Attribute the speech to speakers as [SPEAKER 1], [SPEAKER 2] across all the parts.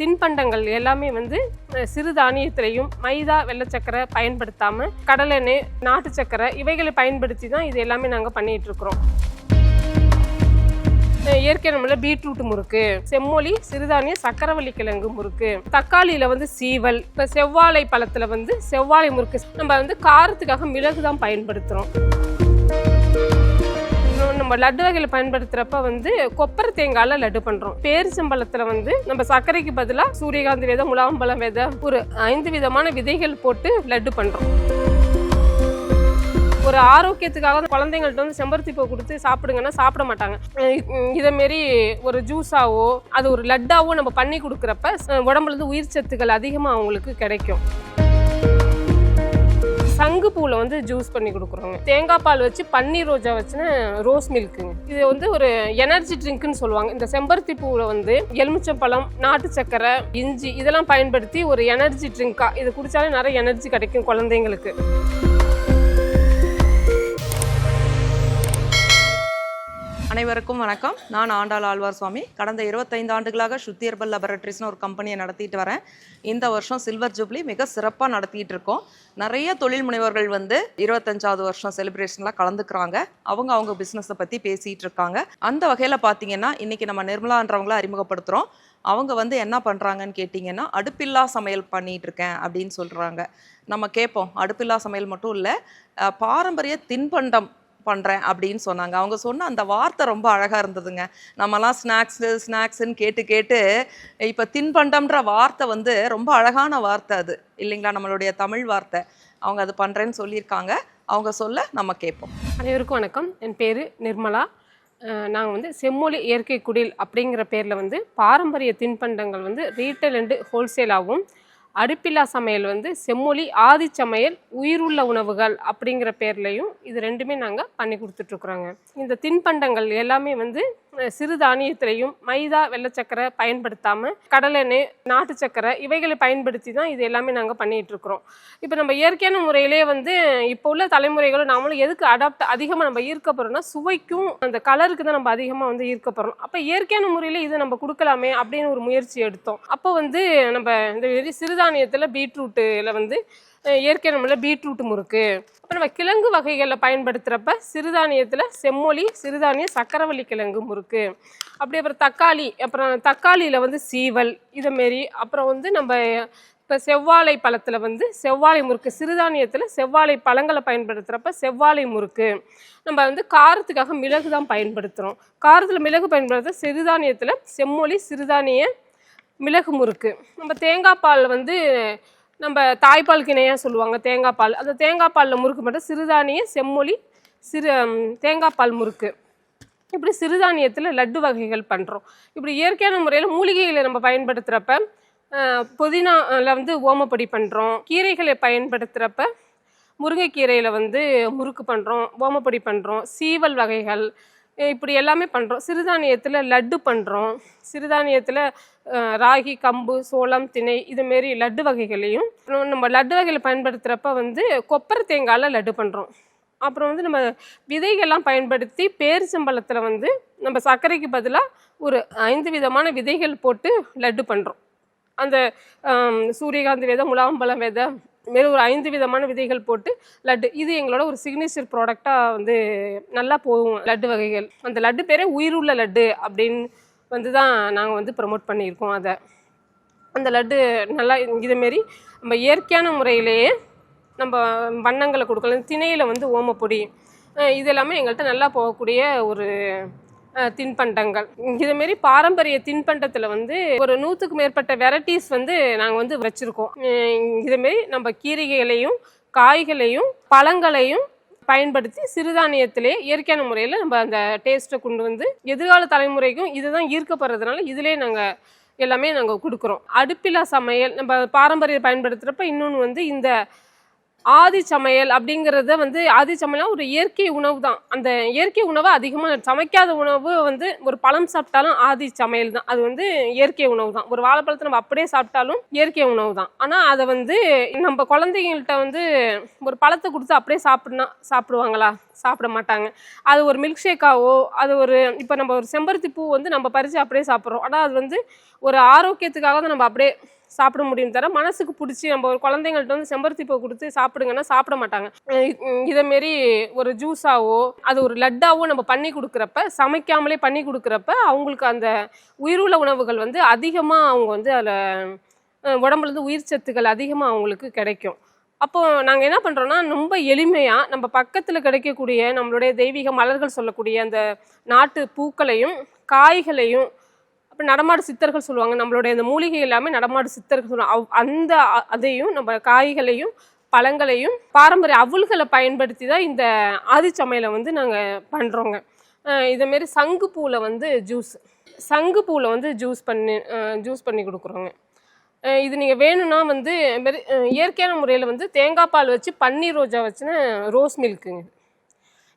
[SPEAKER 1] தின்பண்டங்கள் எல்லாமே வந்து சிறு தானியத்திலையும் மைதா வெள்ளச்சக்கரை பயன்படுத்தாமல் கடலெண்ணெய் நாட்டு சக்கரை இவைகளை பயன்படுத்தி தான் இது எல்லாமே நாங்கள் பண்ணிகிட்டு இருக்கிறோம். இயற்கை நம்மள பீட்ரூட் முறுக்கு செம்மொழி சிறுதானிய சக்கரவள்ளி கிழங்கு முறுக்கு தக்காளியில வந்து சீவல் இப்போ செவ்வாழை பழத்துல வந்து செவ்வாழை முறுக்கு நம்ம வந்து காரத்துக்காக மிளகு தான் பயன்படுத்துகிறோம் நம்ம லட்டு வகையில் பயன்படுத்துகிறப்ப வந்து கொப்பரை தேங்காயில் லட்டு பண்ணுறோம் பேரிச்சம்பழத்தில் வந்து நம்ம சர்க்கரைக்கு பதிலாக சூரியகாந்தி விதை முலாம்பழம் விதை ஒரு ஐந்து விதமான விதைகள் போட்டு லட்டு பண்ணுறோம் ஒரு ஆரோக்கியத்துக்காக குழந்தைங்கள்ட்ட வந்து செம்பருத்தி பூ கொடுத்து சாப்பிடுங்கன்னா சாப்பிட மாட்டாங்க. இதை மாரி ஒரு ஜூஸாவோ அது ஒரு லட்டாவோ நம்ம பண்ணி கொடுக்குறப்ப உடம்புலேருந்து உயிர் சத்துக்கள் அதிகமாக அவங்களுக்கு கிடைக்கும். சங்கு பூவில் வந்து ஜூஸ் பண்ணி கொடுக்குறோங்க. தேங்காய் பால் வச்சு பன்னீர் ரோஜா வச்சுன்னு ரோஸ் மில்க்குங்க இது வந்து ஒரு எனர்ஜி ட்ரிங்க்னு சொல்லுவாங்க. இந்த செம்பருத்தி பூவில் வந்து எலுமிச்சம்பழம் நாட்டு சக்கரை இஞ்சி இதெல்லாம் பயன்படுத்தி ஒரு எனர்ஜி ட்ரிங்காக இது குடித்தாலே நிறைய எனர்ஜி கிடைக்கும் குழந்தைங்களுக்கு.
[SPEAKER 2] அனைவருக்கும் வணக்கம். நான் ஆண்டாள் ஆழ்வார் சுவாமி கடந்த இருபத்தைந்து ஆண்டுகளாக சுத்தியர்பல் லெபரட்டரிஸ்னு ஒரு கம்பெனியை நடத்திட்டு வரேன். இந்த வருஷம் சில்வர் ஜூப்ளி மிக சிறப்பாக நடத்திட்டு இருக்கோம். நிறைய தொழில் முனைவர்கள் வந்து இருபத்தஞ்சாவது வருஷம் செலிப்ரேஷன்லாம் கலந்துக்கிறாங்க. அவங்க அவங்க பிஸ்னஸை பற்றி பேசிகிட்டு இருக்காங்க. அந்த வகையில் பார்த்தீங்கன்னா இன்றைக்கி நம்ம நிர்மலான்றவங்கள அறிமுகப்படுத்துகிறோம் அவங்க வந்து என்ன பண்ணுறாங்கன்னு கேட்டிங்கன்னா அடுப்பில்லா சமையல் பண்ணிகிட்டு இருக்கேன் அப்படின்னு சொல்கிறாங்க நம்ம கேட்போம் அடுப்பில்லா சமையல் மட்டும் இல்லை பாரம்பரிய தின்பண்டம் பண்ணுறேன் அப்படின்னு சொன்னாங்க. அவங்க சொன்ன அந்த வார்த்தை ரொம்ப அழகாக இருந்ததுங்க. நம்மலாம் ஸ்நாக்ஸு ஸ்நாக்ஸுன்னு கேட்டு கேட்டு இப்போ தின்பண்டம்ன்ற வார்த்தை வந்து ரொம்ப அழகான வார்த்தை அது. இல்லைங்களா? நம்மளுடைய தமிழ் வார்த்தை. அவங்க அது பண்ணுறேன்னு சொல்லியிருக்காங்க. அவங்க சொல்ல நம்ம கேட்போம்.
[SPEAKER 1] அனைவருக்கும் வணக்கம். என் பேர் நிர்மலா. நாங்கள் வந்து செம்மொழி இயற்கை குடில் அப்படிங்கிற பேரில் வந்து பாரம்பரிய தின்பண்டங்கள் வந்து ரீட்டைல் அண்டு ஹோல்சேலாகவும் அடுப்பில்லா சமையல் வந்து செம்மொழி ஆதி சமையல் உயிருள்ள உணவுகள் அப்படிங்கிற பேர்லையும் இது ரெண்டுமே நாங்கள் பண்ணி கொடுத்துட்ருக்குறோங்க. இந்த தின்பண்டங்கள் எல்லாமே வந்து அஹ், சிறுதானியத்திலையும் மைதா வெள்ளச்சக்கரை பயன்படுத்தாமல் கடலெண்ணெய் நாட்டு சக்கரை இவைகளை பயன்படுத்தி தான் இது எல்லாமே நாங்கள் பண்ணிகிட்டு இருக்கிறோம் இப்போ நம்ம இயற்கையான முறையிலே வந்து இப்போ உள்ள தலைமுறைகளும் நாமளும் எதுக்கு அடாப்ட் அதிகமாக நம்ம ஈர்க்கப்படுறோம்னா சுவைக்கும் அந்த கலருக்கு தான் நம்ம அதிகமாக வந்து ஈர்க்கப்படுறோம் அப்போ இயற்கையான முறையில் இதை நம்ம கொடுக்கலாமே அப்படின்னு ஒரு முயற்சி எடுத்தோம். அப்போ வந்து நம்ம இந்த சிறு சிறுதானியத்தில் பீட்ரூட்டில் வந்து இயற்கை நம்மள பீட்ரூட் முறுக்கு. அப்போ நம்ம கிழங்கு வகைகளில் பயன்படுத்துகிறப்ப சிறுதானியத்தில் செம்மொழி சிறுதானிய சக்கரவள்ளி கிழங்கு முறுக்கு. அப்படி அப்புறம் தக்காளி அப்புறம் தக்காளியில் வந்து சீவல் இதமாரி அப்புறம் வந்து நம்ம இப்போ செவ்வாழை பழத்தில் வந்து செவ்வாழை முறுக்கு சிறுதானியத்தில் செவ்வாழை பழங்களை பயன்படுத்துகிறப்ப செவ்வாழை முறுக்கு. நம்ம வந்து காரத்துக்காக மிளகு தான் பயன்படுத்துகிறோம் காரத்தில் மிளகு பயன்படுத்த சிறுதானியத்தில் செம்மொழி சிறுதானிய மிளகு முறுக்கு. நம்ம தேங்காய் பால் வந்து நம்ம தாய்ப்பாலுக்கு இணையாக சொல்லுவாங்க தேங்காய் பால். அந்த தேங்காய் பாலில் முறுக்கு மட்டும் சிறுதானிய செம்மொழி சிறு தேங்காய் பால் முறுக்கு. இப்படி சிறுதானியத்தில் லட்டு வகைகள் பண்ணுறோம் இப்படி இயற்கையான முறையில் மூலிகைகளை நம்ம பயன்படுத்துகிறப்ப புதினால வந்து ஓமப்பொடி பண்ணுறோம் கீரைகளை பயன்படுத்துகிறப்ப முருங்கைக்கீரையில் வந்து முறுக்கு பண்ணுறோம் ஓமப்பொடி பண்ணுறோம் சீவல் வகைகள் இப்படி எல்லாமே பண்ணுறோம் சிறுதானியத்தில் லட்டு பண்ணுறோம் சிறுதானியத்தில் ராகி கம்பு சோளம் திணை இதுமாரி லட்டு வகைகளையும் அப்புறம் நம்ம லட்டு வகைகளை பயன்படுத்துகிறப்ப வந்து கொப்பரை தேங்காயில் லட்டு பண்ணுறோம் அப்புறம் வந்து நம்ம விதைகள்லாம் பயன்படுத்தி பேரிச்சம்பழத்தில் வந்து நம்ம சர்க்கரைக்கு பதிலாக ஒரு ஐந்து விதமான விதைகள் போட்டு லட்டு பண்ணுறோம் அந்த சூரியகாந்தி விதை முலாம்பழம் விதை மாரி ஒரு ஐந்து விதமான விதைகள் போட்டு லட்டு. இது எங்களோட ஒரு சிக்னேச்சர் ப்ராடக்டாக வந்து நல்லா போகும் லட்டு வகைகள். அந்த லட்டு பேரே உயிருள்ள லட்டு அப்படின்னு வந்து தான் நாங்கள் வந்து ப்ரமோட் பண்ணியிருக்கோம் அதை. அந்த லட்டு நல்லா இதுமாரி நம்ம இயற்கையான முறையிலேயே நம்ம வண்ணங்களை கொடுக்கலாம். திணையில் வந்து ஓமப்பொடி. இது எல்லாமே எங்கள்கிட்ட நல்லா போகக்கூடிய ஒரு தின்பண்டங்கள். இதுமாரி பாரம்பரிய தின்பண்டத்தில் வந்து ஒரு நூற்றுக்கு மேற்பட்ட வெரைட்டிஸ் வந்து நாங்கள் வந்து வச்சுருக்கோம். இதுமாரி நம்ம கீரைகளையும் காய்களையும் பழங்களையும் பயன்படுத்தி சிறுதானியத்திலே இயற்கையான முறையில் நம்ம அந்த டேஸ்ட்டை கொண்டு வந்து எதிர்கால தலைமுறைக்கும் இதுதான் ஈர்க்கப்படுறதுனால இதிலே நாங்கள் எல்லாமே நாங்கள் கொடுக்குறோம். அடுப்பில்லா சமையல் நம்ம பாரம்பரிய பயன்படுத்துகிறப்ப இன்னொன்று வந்து இந்த ஆதி சமையல் அப்படிங்கிறத வந்து ஆதி சமையல்னா ஒரு இயற்கை உணவு தான் அந்த இயற்கை உணவை அதிகமாக சமைக்காத உணவு வந்து ஒரு பழம் சாப்பிட்டாலும் ஆதி சமையல் தான். அது வந்து இயற்கை உணவு தான் ஒரு வாழைப்பழத்தை நம்ம அப்படியே சாப்பிட்டாலும் இயற்கை உணவு தான் ஆனால் அதை வந்து நம்ம குழந்தைங்கள்ட்ட வந்து ஒரு பழத்தை கொடுத்து அப்படியே சாப்பிட்னா சாப்பிடுவாங்களா? சாப்பிட மாட்டாங்க. அது ஒரு மில்க் ஷேக்காவோ அது ஒரு இப்போ நம்ம ஒரு செம்பருத்தி பூ வந்து நம்ம பறித்து அப்படியே சாப்பிட்றோம். ஆனால் அது வந்து ஒரு ஆரோக்கியத்துக்காக தான் நம்ம அப்படியே சாப்பிட முடியும் தர மனசுக்கு பிடிச்சி நம்ம ஒரு குழந்தைங்கள்ட்ட வந்து செம்பருத்தி பூ கொடுத்து சாப்பிடுங்கன்னா சாப்பிட மாட்டாங்க. இதேமாரி இதை மாரி ஒரு ஜூஸாவோ அது ஒரு லட்டாவோ நம்ம பண்ணி கொடுக்குறப்ப சமைக்காமலே பண்ணி கொடுக்குறப்ப அவங்களுக்கு அந்த உயிருள்ள உணவுகள் வந்து அதிகமாக அவங்க வந்து அதில் உடம்புலேருந்து உயிர் சத்துக்கள் அதிகமாக அவங்களுக்கு கிடைக்கும். அப்போ நாங்கள் என்ன பண்ணுறோன்னா ரொம்ப எளிமையாக நம்ம பக்கத்தில் கிடைக்கக்கூடிய நம்மளுடைய தெய்வீக மலர்கள் சொல்லக்கூடிய அந்த நாட்டு பூக்களையும் காய்களையும் அப்புறம் நடமாடு சித்தர்கள் சொல்லுவாங்க நம்மளுடைய அந்த மூலிகை எல்லாமே நடமாடு சித்தர்கள் சொல்லுவாங்க. அவ்- அந்த அதையும் நம்ம காய்களையும் பழங்களையும் பாரம்பரிய அவுள்களை பயன்படுத்தி தான் இந்த ஆதிச்சமையலை வந்து நாங்கள் பண்ணுறோங்க இதேமாரி சங்கு பூவில் வந்து ஜூஸ் சங்கு பூவில் வந்து ஜூஸ் பண்ணி ஜூஸ் பண்ணி கொடுக்குறோங்க. இது நீங்கள் வேணும்னா வந்து இயற்கையான முறையில் வந்து தேங்காய் பால் வச்சு பன்னீர் ரோஜா வச்சுன ரோஸ் மில்க்குங்க.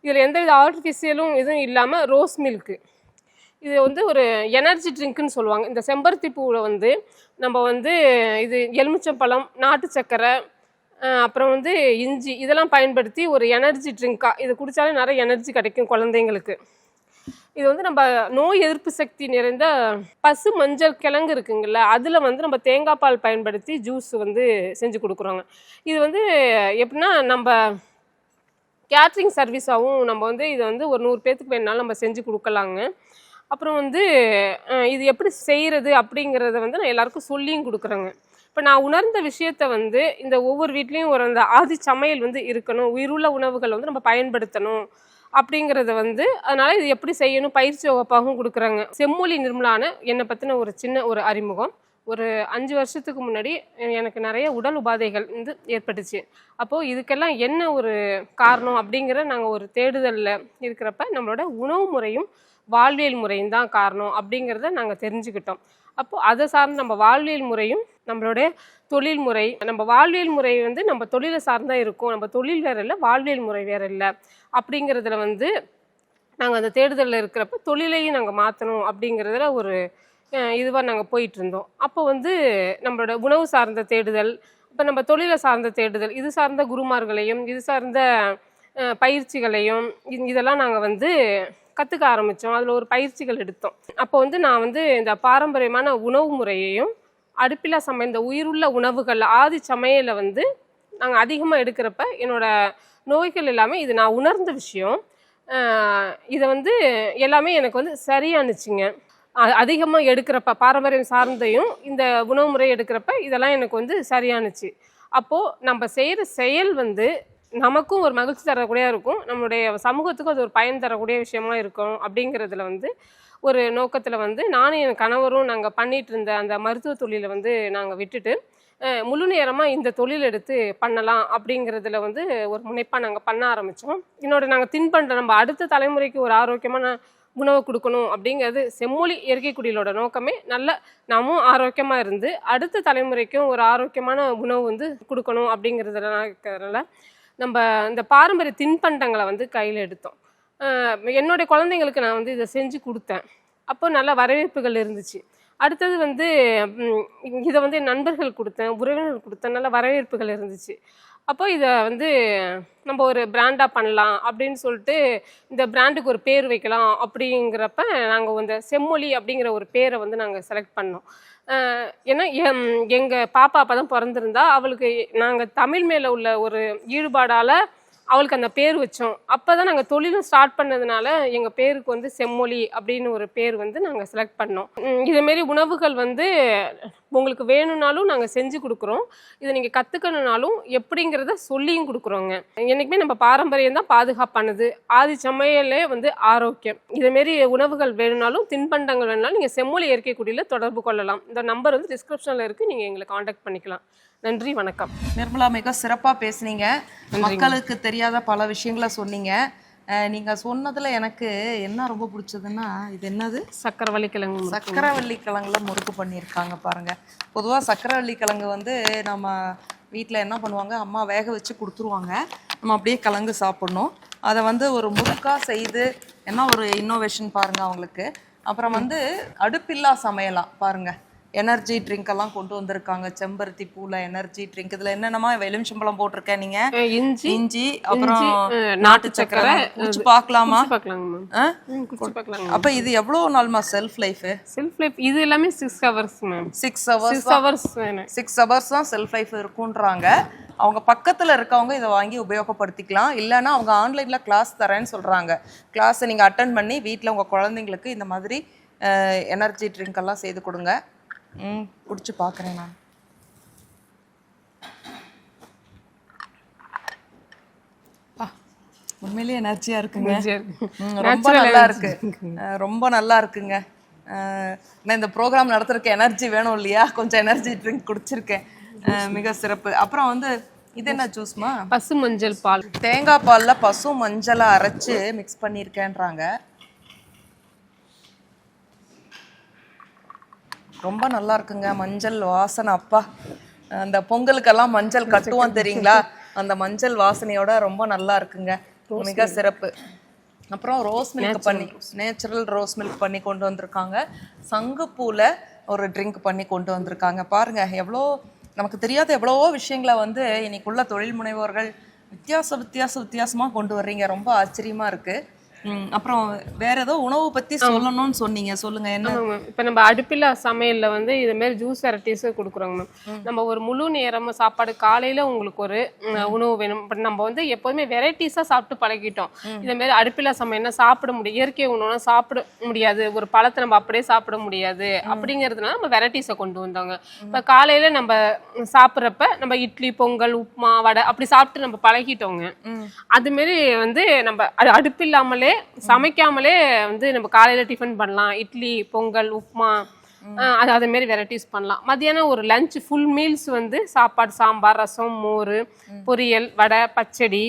[SPEAKER 1] இதில் எந்த வித ஆர்டிஃபிஷியலும் இதுவும் இல்லாமல் ரோஸ் மில்க்கு இது வந்து ஒரு எனர்ஜி ட்ரிங்க்குன்னு சொல்லுவாங்க. இந்த செம்பருத்தி பூவில் வந்து நம்ம வந்து இது எலுமிச்சம்பழம் நாட்டு சர்க்கரை அப்புறம் வந்து இஞ்சி இதெல்லாம் பயன்படுத்தி ஒரு எனர்ஜி ட்ரிங்காக இது குடித்தாலே நிறைய எனர்ஜி கிடைக்கும் குழந்தைங்களுக்கு. இது வந்து நம்ம நோய் எதிர்ப்பு சக்தி நிறைந்த பசு மஞ்சள் கிழங்கு இருக்குங்கல்ல அதில் வந்து நம்ம தேங்காய் பால் பயன்படுத்தி ஜூஸ் வந்து செஞ்சு கொடுக்குறோங்க. இது வந்து எப்படின்னா நம்ம கேட்ரிங் சர்வீஸாகவும் நம்ம வந்து இதை வந்து ஒரு நூறு பேர்த்துக்கு வேணாலும் நம்ம செஞ்சு கொடுக்கலாங்க. அப்புறம் வந்து இது எப்படி செய்கிறது அப்படிங்கிறத வந்து நான் எல்லாருக்கும் சொல்லியும் கொடுக்குறேங்க. இப்போ நான் உணர்ந்த விஷயத்த வந்து இந்த ஒவ்வொரு வீட்லேயும் ஒரு அந்த ஆதி சமையல் வந்து இருக்கணும். உயிருள்ள உணவுகள் வந்து நம்ம பயன்படுத்தணும். அப்படிங்கிறத வந்து அதனால் இது எப்படி செய்யணும் பயிற்சி வகுப்பாகவும் கொடுக்குறாங்க. செம்மொழி நிர்மலான என்னை பற்றின ஒரு சின்ன ஒரு அறிமுகம். ஒரு அஞ்சு வருஷத்துக்கு முன்னாடி எனக்கு நிறைய உடல் உபாதைகள் வந்து ஏற்பட்டுச்சு. அப்போது இதுக்கெல்லாம் என்ன ஒரு காரணம் அப்படிங்கிற நாங்கள் ஒரு தேடுதலில் இருக்கிறப்ப நம்மளோட உணவு முறையும் வாழ்வியல் முறையும் தான் காரணம் அப்படிங்கிறத நாங்கள் தெரிஞ்சுக்கிட்டோம். அப்போது அதை சார்ந்து நம்ம வாழ்வியல் முறையும் நம்மளுடைய தொழில் முறை நம்ம வாழ்வியல் முறை வந்து நம்ம தொழிலை சார்ந்தா இருக்கும். நம்ம தொழில் வேற இல்லை வாழ்வியல் முறை வேற இல்லை. அப்படிங்கிறதுல வந்து நாங்கள் அந்த தேடுதலில் இருக்கிறப்ப தொழிலையும் நாங்கள் மாற்றணும் அப்படிங்கிறதுல ஒரு இதுவாக நாங்கள் போயிட்டு இருந்தோம் அப்போ வந்து நம்மளோட உணவு சார்ந்த தேடுதல் இப்போ நம்ம தொழிலை சார்ந்த தேடுதல் இது சார்ந்த குருமார்களையும் இது சார்ந்த பயிற்சிகளையும் இதெல்லாம் நாங்கள் வந்து கற்றுக்க ஆரம்பித்தோம் அதில் ஒரு பயிற்சிகள் எடுத்தோம். அப்போ வந்து நான் வந்து இந்த பாரம்பரியமான உணவு முறையையும் அடுப்பில் சமைந்த உயிருள்ள உணவுகள் ஆதி சமையலை வந்து நாங்கள் அதிகமாக எடுக்கிறப்ப என்னோட நோய்கள் எல்லாமே இது நான் உணர்ந்த விஷயம். இதை வந்து எல்லாமே எனக்கு வந்து சரியானுச்சுங்க. அதிகமாக எடுக்கிறப்ப பாரம்பரியம் சார்ந்தையும் இந்த உணவு முறை எடுக்கிறப்ப இதெல்லாம் எனக்கு வந்து சரியானுச்சு. அப்போது நம்ம செய்கிற செயல் வந்து நமக்கும் ஒரு மகிழ்ச்சி தரக்கூடிய இருக்கும். நம்மளுடைய சமூகத்துக்கும் அது ஒரு பயன் தரக்கூடிய விஷயமா இருக்கும் அப்படிங்கிறதுல வந்து ஒரு நோக்கத்தில் வந்து நானும் என் கணவரும் நாங்கள் பண்ணிட்டு இருந்த அந்த மருத்துவ தொழிலை வந்து நாங்கள் விட்டுட்டு முழு நேரமாக இந்த தொழில் எடுத்து பண்ணலாம் அப்படிங்கிறதுல வந்து ஒரு முனைப்பாக நாங்கள் பண்ண ஆரம்பித்தோம் இன்னொரு நாங்கள் தின்பண்ட நம்ம அடுத்த தலைமுறைக்கு ஒரு ஆரோக்கியமான உணவு கொடுக்கணும் அப்படிங்கிறது செம்மொழி இயற்கை குடியிலோட நோக்கமே. நல்ல நாமும் ஆரோக்கியமாக இருந்து அடுத்த தலைமுறைக்கும் ஒரு ஆரோக்கியமான உணவு வந்து கொடுக்கணும் அப்படிங்கிறதுல இருக்கிறதுனால நம்ம இந்த பாரம்பரிய தின்பண்டங்களை வந்து கையில் எடுத்தோம். என்னுடைய குழந்தைங்களுக்கு நான் வந்து இதை செஞ்சு கொடுத்தேன். அப்போ நல்ல வரவேற்புகள் இருந்துச்சு. அடுத்தது வந்து இதை வந்து நண்பர்கள் கொடுத்தேன் உறவினர்கள் கொடுத்தேன் நல்ல வரவேற்புகள் இருந்துச்சு. அப்போ இதை வந்து நம்ம ஒரு பிராண்டாக பண்ணலாம் அப்படின்னு சொல்லிட்டு இந்த பிராண்டுக்கு ஒரு பேர் வைக்கலாம் அப்படிங்கிறப்ப நாங்கள் இந்த செம்மொழி அப்படிங்கிற ஒரு பேரை வந்து நாங்கள் செலக்ட் பண்ணோம். ஏன்னா எங்கள் பாப்பா அப்போ தான் பிறந்திருந்தா அவளுக்கு நாங்கள் தமிழ் மேலே உள்ள ஒரு ஈடுபாடால் அவளுக்கு அந்த பேர் வச்சோம். அப்போ தான் நாங்கள் தொழிலும் ஸ்டார்ட் பண்ணதுனால எங்கள் பேருக்கு வந்து செம்மொழி அப்படின்னு ஒரு பேர் வந்து நாங்கள் செலக்ட் பண்ணோம். உம் இதேமாரி உணவுகள் வந்து உங்களுக்கு வேணும்னாலும் நாங்கள் செஞ்சு கொடுக்குறோம். இதை நீங்கள் கற்றுக்கணுனாலும் எப்படிங்கிறத சொல்லியும் கொடுக்குறோங்க. என்றைக்குமே நம்ம பாரம்பரியம் தான் பாதுகாப்பானது. ஆதி சமையலே வந்து ஆரோக்கியம். இதேமாரி உணவுகள் வேணும்னாலும் தின்பண்டங்கள் வேணும்னாலும் நீங்கள் செம்மொழி இயற்கை குடியில் தொடர்பு கொள்ளலாம். இந்த நம்பர் வந்து டிஸ்கிரிப்ஷனில் இருக்குது நீங்கள் எங்களை காண்டாக்ட் பண்ணிக்கலாம். நன்றி வணக்கம்.
[SPEAKER 2] நிர்மலா மிக சிறப்பா பேசுனீங்க. மக்களுக்கு தெரியாத பல விஷயங்களை சொன்னீங்க. அஹ் நீங்க சொன்னதுல எனக்கு என்ன ரொம்ப பிடிச்சதுன்னா இது என்னது?
[SPEAKER 1] சக்கரவள்ளி கிழங்கு.
[SPEAKER 2] சக்கரவள்ளி கிழங்குல முறுக்கு பண்ணியிருக்காங்க பாருங்க. பொதுவா சக்கரவள்ளி கிழங்கு வந்து நம்ம வீட்டில் என்ன பண்ணுவாங்க அம்மா வேக வச்சு கொடுத்துருவாங்க. நம்ம அப்படியே கலந்து சாப்பிடணும். அதை வந்து ஒரு முறுக்கா செய்து என்ன ஒரு இன்னோவேஷன் பாருங்க அவங்களுக்கு. அப்புறம் வந்து அடுப்பில்லா சமையலாம் பாருங்க. எனர்ஜி ட்ரிங்க் எல்லாம் கொண்டு வந்திருக்காங்க. செம்பருத்தி பூல எனர்ஜி ட்ரிங்க் இதுல என்னென்னமா எலுமிச்சம்பழம் போட்டிருக்கேன் நீங்க?
[SPEAKER 1] இஞ்சி.
[SPEAKER 2] இஞ்சி அப்புறம் நாட்டு சக்கரை. குடிச்சு பார்க்கலாமா? அப்ப இது எவ்வளவு நாள்மா செல்ஃப் லைஃப்
[SPEAKER 1] செல்ஃப் லைஃப் இது எல்லாமே six hours ma'am
[SPEAKER 2] six hours
[SPEAKER 1] hours
[SPEAKER 2] six hours தான் செல்ஃப் லைஃப் இருக்குன்றாங்க. அவங்க பக்கத்துல இருக்கவங்க இதை வாங்கி உபயோகப்படுத்திக்கலாம். இல்லைன்னா அவங்க ஆன்லைன்ல கிளாஸ் தரேன்னு சொல்றாங்க. கிளாஸை நீங்க அட்டன் பண்ணி வீட்ல உங்க குழந்தைங்களுக்கு இந்த மாதிரி எனர்ஜி ட்ரிங்க் எல்லாம் செய்து கொடுங்க. ம். குடிச்சு பார்க்குறேன் நான். உண்மையிலேயே எனர்ஜியா இருக்குங்க. ரொம்ப நல்லா இருக்கு. ரொம்ப நல்லா இருக்குங்க. நான் இந்த ப்ரோக்ராம் நடத்துறதுக்கு எனர்ஜி வேணும் இல்லையா? கொஞ்சம் எனர்ஜி ட்ரிங்க் குடிச்சிருக்கேன். மிக சிறப்பு. அப்புறம் வந்து இது என்ன ஜூஸ்மா
[SPEAKER 1] பசு மஞ்சள் பால்.
[SPEAKER 2] தேங்காய் பால்ல பசு மஞ்சளை அரைச்சு மிக்ஸ் பண்ணியிருக்கேன்றாங்க ரொம்ப நல்லா இருக்குங்க. மஞ்சள் வாசனை அப்பா. அந்த பொங்கலுக்கெல்லாம் மஞ்சள் கட்டுவோம் தெரியுங்களா? அந்த மஞ்சள் வாசனையோட ரொம்ப நல்லா இருக்குங்க. மிக சிறப்பு. அப்புறம் ரோஸ் மில்க் பண்ணி நேச்சுரல் ரோஸ் மில்க் பண்ணி கொண்டு வந்திருக்காங்க. சங்குப்பூல ஒரு ட்ரிங்க் பண்ணி கொண்டு வந்திருக்காங்க. பாருங்க எவ்வளோ நமக்கு தெரியாத எவ்வளவோ விஷயங்களை வந்து இன்னைக்குள்ள தொழில் முனைவோர்கள் வித்தியாச வித்தியாச வித்தியாசமா கொண்டு வர்றீங்க. ரொம்ப ஆச்சரியமா இருக்கு. ம், அப்புறம் வேற ஏதோ உணவு பத்தி சொல்லணும்னு சொன்னீங்க. சொல்லுங்க என்ன?
[SPEAKER 1] இப்போ நம்ம அடுப்பில்லா சமையல்ல வந்து இது மாதிரி ஜூஸ் வெரைட்டிஸ் கொடுக்குறோங்க மேம். நம்ம ஒரு முழு நேரமும் சாப்பாடு காலையில உங்களுக்கு ஒரு உணவு வேணும். பட் நம்ம வந்து எப்போதுமே வெரைட்டிஸாக சாப்பிட்டு பழகிட்டோம். இதே மாதிரி அடுப்பில்லா சமையல்னா சாப்பிட முடியும் இயற்கை உணவுலாம் சாப்பிட முடியாது. ஒரு பழத்தை நம்ம அப்படியே சாப்பிட முடியாது. அப்படிங்கிறதுனால நம்ம வெரைட்டிஸை கொண்டு வந்தாங்க. இப்போ காலையில நம்ம சாப்பிட்றப்ப நம்ம இட்லி பொங்கல் உப்புமா வடை அப்படி சாப்பிட்டு நம்ம பழகிட்டோங்க.
[SPEAKER 2] ம்.
[SPEAKER 1] அதுமாரி வந்து நம்ம அது அடுப்பு இல்லாமலே சமைக்காமலே வந்து நம்ம காலையில் டிஃபன் பண்ணலாம். இட்லி பொங்கல் உப்புமா அது அதே மாரி வெரைட்டிஸ் பண்ணலாம். மத்தியானம் ஒரு லஞ்ச் ஃபுல் மீல்ஸ் வந்து சாப்பாடு சாம்பார் ரசம் மோர் பொரியல் வடை பச்சடி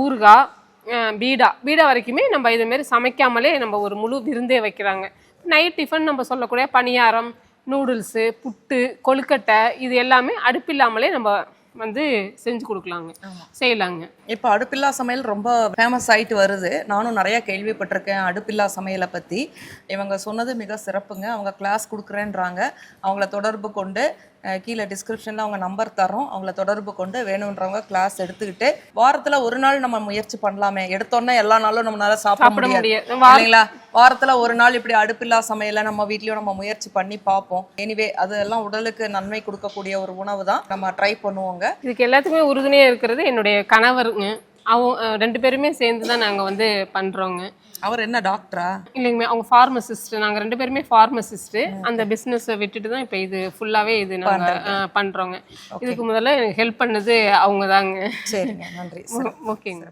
[SPEAKER 1] ஊறுகாய் பீடா. பீடா வரைக்குமே நம்ம இதுமாரி சமைக்காமலே நம்ம ஒரு முழு விருந்தே வைக்கிறாங்க. நைட் டிஃபன் நம்ம சொல்லக்கூடிய பணியாரம் நூடுல்ஸு புட்டு கொழுக்கட்டை இது எல்லாமே அடுப்பில்லாமலே நம்ம வந்து செஞ்சு கொடுக்கலாங்க. செய்யலாங்க.
[SPEAKER 2] இப்போ அடுப்பில்லா சமையல் ரொம்ப ஃபேமஸ் ஆயிட்டு வருது. நானும் நிறைய கேள்விப்பட்டிருக்கேன் அடுப்பில்லா சமையலை பற்றி இவங்க சொன்னது மிக சிறப்புங்க. அவங்க கிளாஸ் கொடுக்குறேன்றாங்க. அவங்கள தொடர்பு கொண்டு கீழே டிஸ்கிரிப்ஷனில் அவங்க நம்பர் தரோம் அவங்கள தொடர்பு கொண்டு வேணுன்றவங்க கிளாஸ் எடுத்துக்கிட்டு வாரத்தில் ஒரு நாள் நம்ம முயற்சி பண்ணலாமே. எடுத்தோன்னே எல்லா நாளும் நம்மளால சாப்பிட முடியாது. இல்லைங்களா? வாரத்துல ஒரு நாள் இப்படி அடுப்பில்லா சமையலை நம்ம வீட்லயும் நம்ம முயற்சி பண்ணி பார்ப்போம். எனிவே அதெல்லாம் உடலுக்கு நன்மை கொடுக்கக்கூடிய ஒரு உணவு தான் நம்ம ட்ரை பண்ணுவோங்க.
[SPEAKER 1] இதுக்கு எல்லாத்துக்குமே உறுதுணையா இருக்கிறது என்னுடைய கணவருங்க. அவங்க ரெண்டு பேருமே சேர்ந்து தான் நாங்கள் வந்து பண்ணுறோங்க
[SPEAKER 2] அவர் என்ன டாக்டரா?
[SPEAKER 1] இல்லைங்க அவங்க ஃபார்மசிஸ்ட் நாங்கள் ரெண்டு பேருமே ஃபார்மசிஸ்ட் அந்த பிஸ்னஸை விட்டுட்டு தான் இப்போ இது ஃபுல்லாகவே இது நாங்கள் பண்ணுறோங்க இதுக்கு முதல்ல எனக்கு ஹெல்ப் பண்ணது அவங்க தாங்க
[SPEAKER 2] சரிங்க நன்றி.
[SPEAKER 1] ஓகேங்க.